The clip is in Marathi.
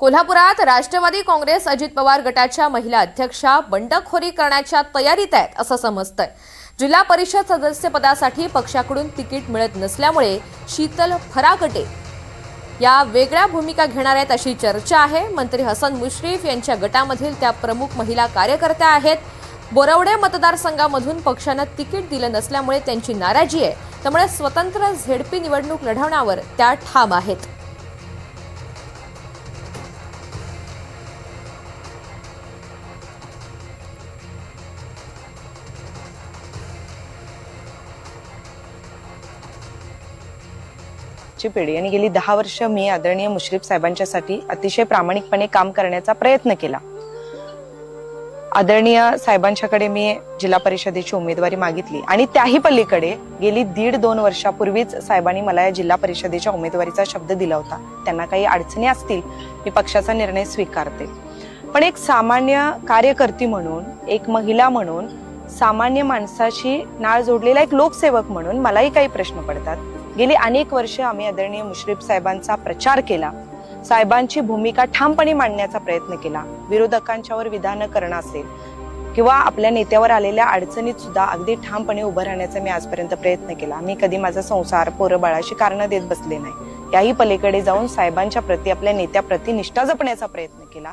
कोल्हापुरात राष्ट्रवादी काँग्रेस अजित पवार गटाच्या महिला अध्यक्षा बंडखोरी करण्याच्या तयारीत आहेत असं समजतंय. जिल्हा परिषद सदस्यपदासाठी पक्षाकडून तिकीट मिळत नसल्यामुळे शीतल फरागटे या वेगळ्या भूमिका घेणार आहेत अशी चर्चा आहे. मंत्री हसन मुश्रीफ यांच्या गटामधील त्या प्रमुख महिला कार्यकर्त्या आहेत. बोरवडे मतदारसंघामधून पक्षानं तिकीट दिलं नसल्यामुळे त्यांची नाराजी आहे. त्यामुळे स्वतंत्र झेडपी निवडणूक लढवण्यावर त्या ठाम आहेत. ची पिढी. आणि गेली दहा वर्ष मी आदरणीय मुश्रीफ साहेबांच्यासाठी अतिशय प्रामाणिकपणे काम करण्याचा प्रयत्न केला. आदरणीय साहेबांच्याकडे मी जिल्हा परिषदेची उमेदवारी मागितली. आणि त्याही पलीकडे गेली दीड दोन वर्षापूर्वीच साहेबांनी मला या जिल्हा परिषदेच्या उमेदवारीचा शब्द दिला होता. त्यांना काही अडचणी असतील मी पक्षाचा निर्णय स्वीकारते. पण एक सामान्य कार्यकर्ती म्हणून एक महिला म्हणून सामान्य माणसाशी नाळ जोडलेला एक लोकसेवक म्हणून मलाही काही प्रश्न पडतात. गेली अनेक वर्ष आम्ही आदरणीय मुश्रीफ साहेबांचा प्रचार केला. साहेबांची भूमिका ठामपणे मांडण्याचा प्रयत्न केला. विरोधकांच्यावर विधानं करणं असेल किंवा आपल्या नेत्यावर आलेल्या अडचणीत सुद्धा अगदी ठामपणे उभं राहण्याचा मी आजपर्यंत प्रयत्न केला. मी कधी माझा संसार पोरं बाळाशी कारणं देत बसले नाही. याही पलीकडे जाऊन साहेबांच्या प्रती आपल्या नेत्याप्रती निष्ठा जपण्याचा प्रयत्न केला.